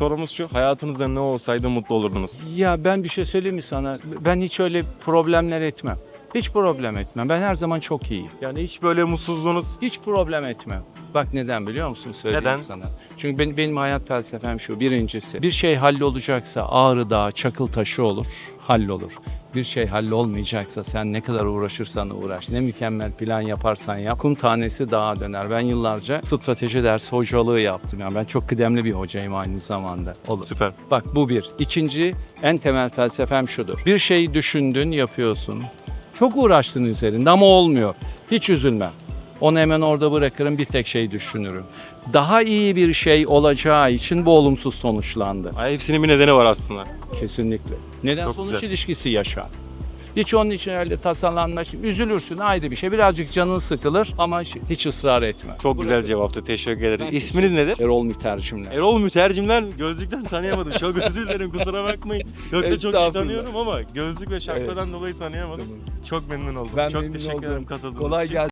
sorumuz şu. Hayatınızda ne olsaydı mutlu olurdunuz? Ya ben bir şey söyleyeyim mi sana? Ben hiç öyle problemler etmem. Hiç problem etmem. Ben her zaman çok iyiyim. Yani hiç böyle mutsuzluğunuz Hiç problem etmem. Bak neden biliyor musun söyleyeyim Neden? sana. Çünkü benim, benim hayat felsefem şu. Birincisi bir şey hallolacaksa Ağrı Dağı çakıl taşı olur, hallolur. Bir şey hallolmayacaksa sen ne kadar uğraşırsan uğraş, ne mükemmel plan yaparsan yap, kum tanesi dağa döner. Ben yıllarca strateji dersi hocalığı yaptım. Yani ben çok kıdemli bir hocayım aynı zamanda. Olur. süper. Bak bu bir. İkinci en temel felsefem şudur. Bir şeyi düşündün yapıyorsun. Çok uğraştın üzerinde ama olmuyor. Hiç üzülme. Onu hemen orada bırakırım bir tek şey düşünürüm. Daha iyi bir şey olacağı için bu olumsuz sonuçlandı. Ay, hepsinin bir nedeni var aslında. Kesinlikle. Neden Çok sonuç güzel. ilişkisi yaşar. Hiç onun için öyle tasalanma, üzülürsün ayrı bir şey. Birazcık canın sıkılır ama hiç ısrar etme. Çok güzel cevaptı. Teşekkür ederim. Ben İsminiz nedir? Erol Mütercimler. Erol Mütercimler gözlükten tanıyamadım. Çok özür dilerim kusura bakmayın. Yoksa çok iyi Estağfurullah. tanıyorum ama gözlük ve şapkadan dolayı tanıyamadım. Çok memnun oldum. Ben çok memnun teşekkür oldum. ederim katıldığınız Kolay için. gelsin.